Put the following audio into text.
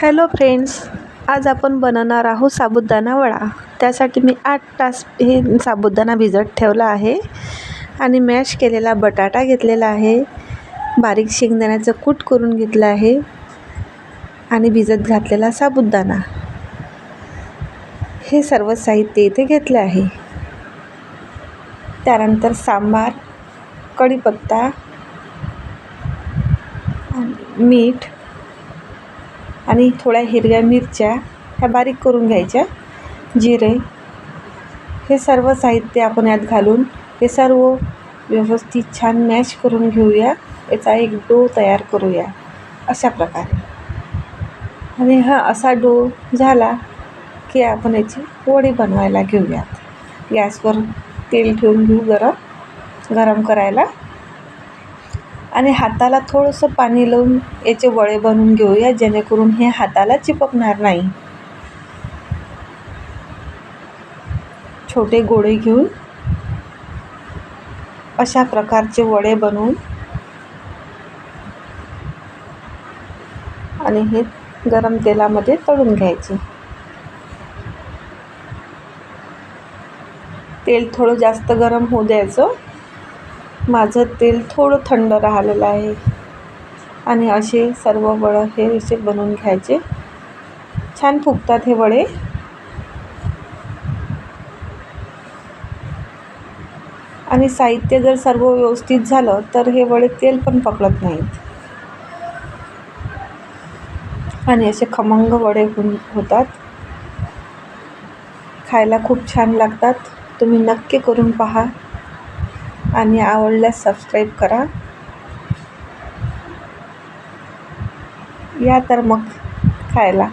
Hello friends आज आपण बनवणार आहोत साबुदाणा वडा. त्यासाठी मी आठ तास हे साबुदाणा भिजत ठेवला आहे आणि मॅश केलेला बटाटा घेतलेला आहे. बारीक शेंगदाण्याचं कूट करून घेतलं आहे आणि भिजत घातलेला साबुदाणा. हे सर्व साहित्य इथे घेतलं आहे. त्यानंतर सांबार कढीपत्ता आणि मीठ आणि थोड्या हिरव्या मिरच्या ह्या बारीक करून घ्यायच्या. जिरे. हे सर्व साहित्य आपण यात घालून हे सर्व व्यवस्थित छान मॅश करून घेऊया. याचा एक डो तयार करूया. अशा प्रकारे. आणि हा असा डो झाला की आपण याची वडी बनवायला घेऊयात. गॅसवर तेल ठेवून घेऊ गरम. गरम करायला आणि हाताला थोडंसं पाणी लावून याचे वडे बनवून घेऊया जेणेकरून हे हाताला चिपकणार नाही. छोटे गोळे घेऊन अशा प्रकारचे वडे बनवून आणि हे गरम तेलामध्ये तळून घ्यायचे. तेल थोडं जास्त गरम होऊ द्यायचं. माझं तेल थोडं थंड राहिलेलं आहे. आणि असे सर्व वडं हे असे बनवून घ्यायचे. छान फुगतात हे वडे. आणि साहित्य जर सर्व व्यवस्थित झालं तर हे वडे तेल पण पकडत नाहीत. आणि असे खमंग वडे होतात. खायला खूप छान लागतात. तुम्ही नक्की करून पहा. आणि आवडल्यास सबस्क्राईब करा. या तर मग खायला.